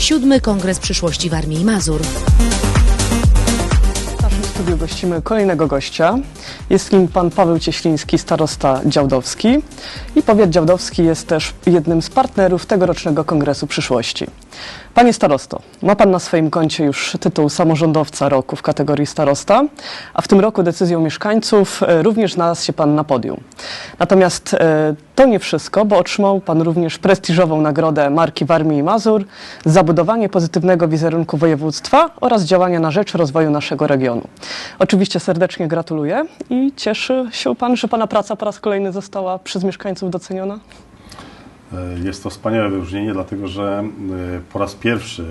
siódmy Kongres Przyszłości Warmii i Mazur. W naszym studiu gościmy kolejnego gościa. Jest nim pan Paweł Cieśliński, starosta działdowski. I powiat działdowski jest też jednym z partnerów tegorocznego Kongresu Przyszłości. Panie starosto, ma pan na swoim koncie już tytuł samorządowca roku w kategorii starosta, a w tym roku decyzją mieszkańców e, również znalazł się pan na podium. Natomiast e, to nie wszystko, bo otrzymał pan również prestiżową nagrodę marki Warmii i Mazur za budowanie pozytywnego wizerunku województwa oraz działania na rzecz rozwoju naszego regionu. Oczywiście serdecznie gratuluję i cieszy się pan, że pana praca po raz kolejny została przez mieszkańców doceniona? E, Jest to wspaniałe wyróżnienie, dlatego że e, po raz pierwszy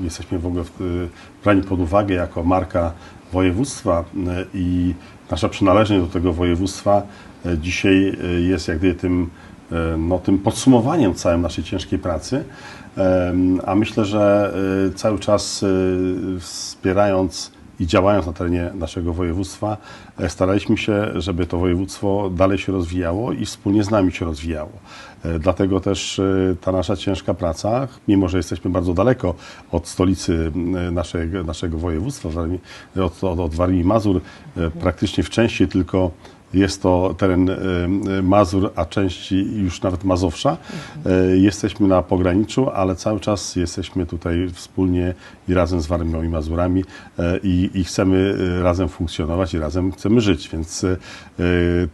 e, jesteśmy w ogóle brani pod uwagę jako marka województwa i nasza przynależność do tego województwa dzisiaj jest jak gdyby tym, no, tym podsumowaniem całej naszej ciężkiej pracy. A myślę, że cały czas wspierając i działając na terenie naszego województwa, e, staraliśmy się, żeby to województwo dalej się rozwijało i wspólnie z nami się rozwijało. E, Dlatego też e, ta nasza ciężka praca, mimo że jesteśmy bardzo daleko od stolicy naszego, naszego województwa, od, od, od Warmii Mazur, praktycznie w części tylko jest to teren e, Mazur, a części już nawet Mazowsza. E, Jesteśmy na pograniczu, ale cały czas jesteśmy tutaj wspólnie i razem z Warmią i Mazurami e, i, i chcemy razem funkcjonować i razem chcemy żyć. Więc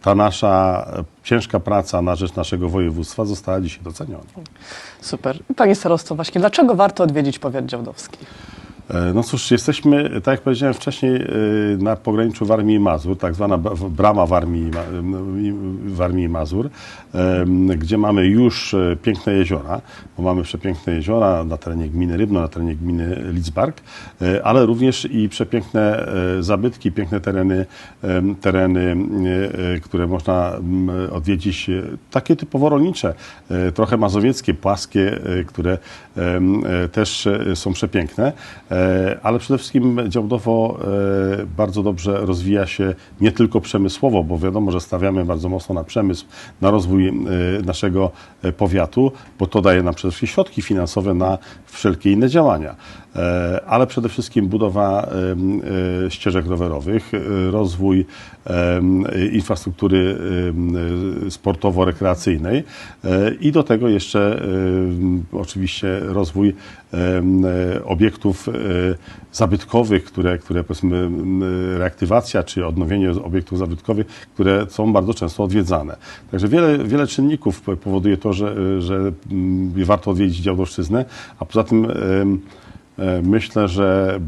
ta nasza ciężka praca na rzecz naszego województwa została dzisiaj doceniona. Super. Panie starosto, właśnie dlaczego warto odwiedzić powiat działdowski? E, No cóż, jesteśmy, tak jak powiedziałem wcześniej, e, na pograniczu Warmii i Mazur, tak zwana brama Warmii, Warmii i Mazur, gdzie mamy już e, piękne jeziora, bo mamy przepiękne jeziora na terenie gminy Rybno, na terenie gminy Lidzbark, ale również i przepiękne zabytki, piękne tereny, tereny, które można odwiedzić, takie typowo rolnicze, trochę mazowieckie, płaskie, które też są przepiękne, ale przede wszystkim działdowo e, bardzo dobrze rozwija się nie tylko przemysłowo, bo wiadomo, że stawiamy bardzo mocno na przemysł, na rozwój e, naszego e, powiatu, bo to daje nam przede wszystkim środki finansowe na wszelkie inne działania. E, Ale przede wszystkim budowa e, ścieżek rowerowych, e, rozwój e, infrastruktury e, sportowo-rekreacyjnej e, i do tego jeszcze oczywiście rozwój e, obiektów e, zabytkowych, które, które powiedzmy reaktywacja czy odnowienie obiektów zabytkowych, które są bardzo często odwiedzane. Także wiele, wiele czynników po- powoduje to, że, że mm, warto odwiedzić Działdowszczyznę, a poza tym Myślę, że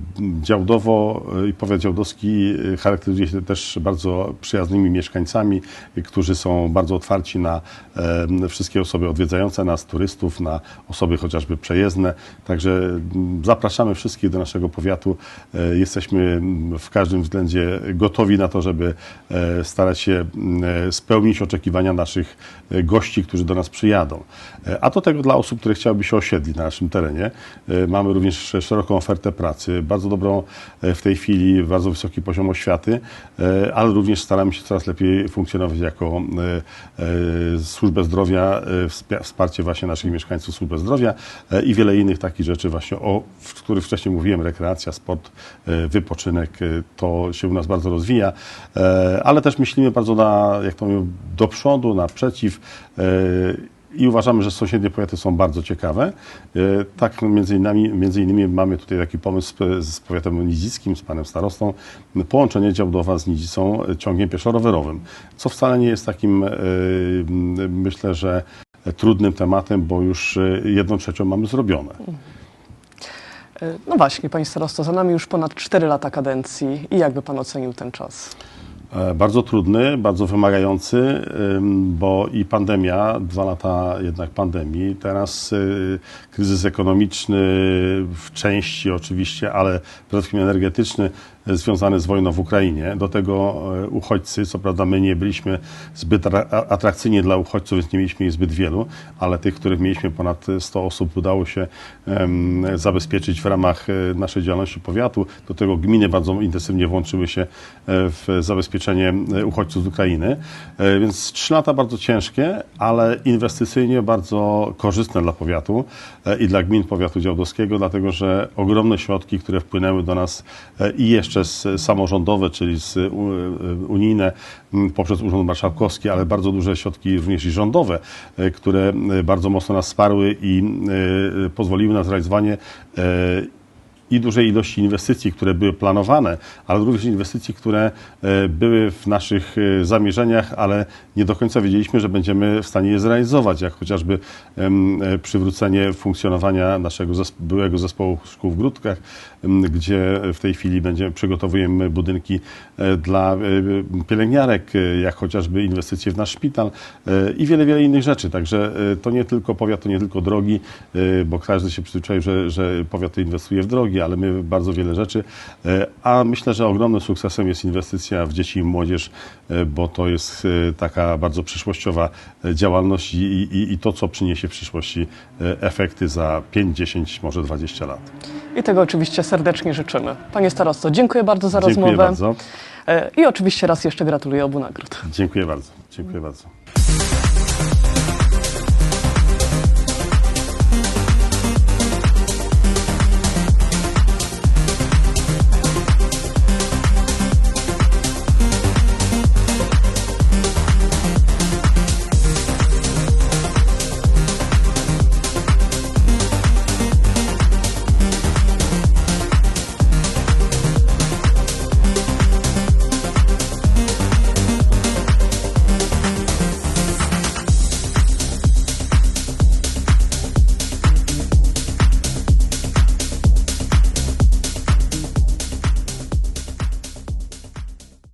Działdowo e, i powiat działdowski e, charakteryzuje się też bardzo przyjaznymi mieszkańcami, e, którzy są bardzo otwarci na e, wszystkie osoby odwiedzające nas, turystów, na osoby chociażby przejezdne. Także mm, zapraszamy wszystkich do naszego powiatu. E, Jesteśmy mm, w każdym względzie gotowi na to, żeby e, starać się mm, e, spełnić oczekiwania naszych e, gości, którzy do nas przyjadą. E, A do tego dla osób, które chciałyby się osiedlić na naszym terenie. E, Mamy również szeroką ofertę pracy, bardzo dobrą e, w tej chwili, bardzo wysoki poziom oświaty, e, ale również staramy się coraz lepiej funkcjonować jako e, e, służbę zdrowia, e, wsparcie właśnie naszych mieszkańców służbę zdrowia e, i wiele innych takich rzeczy właśnie, o których wcześniej mówiłem, rekreacja, sport, e, wypoczynek, e, to się u nas bardzo rozwija, e, ale też myślimy bardzo na, jak to mówię, do przodu, naprzeciw, e, i uważamy, że sąsiednie powiaty są bardzo ciekawe. E, Tak między innymi, między innymi mamy tutaj taki pomysł z- powiatem nidzickim, z panem starostą, połączenie Działdowa z Nidzicą e, ciągiem pieszo-rowerowym, co wcale nie jest takim, e, myślę, że trudnym tematem, bo już jedną trzecią mamy zrobione. No właśnie, panie starosto, za nami już ponad 4 lata kadencji i jakby pan ocenił ten czas? E, Bardzo trudny, bardzo wymagający, ym, bo i pandemia, dwa lata jednak pandemii, teraz y, kryzys ekonomiczny w części oczywiście, ale przede wszystkim energetyczny y, związany z wojną w Ukrainie. Do tego y, uchodźcy, co prawda my nie byliśmy zbyt atrakcyjni dla uchodźców, więc nie mieliśmy ich zbyt wielu, ale tych, których mieliśmy ponad 100 osób, udało się zabezpieczyć w ramach naszej działalności powiatu. Do tego gminy bardzo intensywnie włączyły się w zabezpieczenie zabezpieczenie e, uchodźców z Ukrainy. E, Więc trzy lata bardzo ciężkie, ale inwestycyjnie bardzo korzystne dla powiatu e, i dla gmin powiatu działdowskiego, dlatego że ogromne środki, które wpłynęły do nas i jeszcze z samorządowe, czyli z unijne poprzez Urząd Marszałkowski, ale bardzo duże środki również i rządowe, które bardzo mocno nas wsparły i pozwoliły na zrealizowanie i dużej ilości inwestycji, które były planowane, ale również inwestycji, które e, były w naszych e, zamierzeniach, ale nie do końca wiedzieliśmy, że będziemy w stanie je zrealizować, jak chociażby e, przywrócenie funkcjonowania naszego byłego zespołu szkół w Grudkach, gdzie w tej chwili będziemy, przygotowujemy budynki dla pielęgniarek, jak chociażby inwestycje w nasz szpital i wiele, wiele innych rzeczy. Także to nie tylko powiat, to nie tylko drogi, bo każdy się przyzwyczaił, że, że powiat inwestuje w drogi, ale my bardzo wiele rzeczy. E, A myślę, że ogromnym sukcesem jest inwestycja w dzieci i młodzież, e, bo to jest e, taka bardzo przyszłościowa działalność i, i, i to, co przyniesie w przyszłości efekty za 5, 10, może 20 lat. I tego oczywiście serdecznie życzymy. Panie starosto, dziękuję bardzo za Dziękuję rozmowę. bardzo. I oczywiście raz jeszcze gratuluję obu nagród. Dziękuję bardzo. Dziękuję bardzo.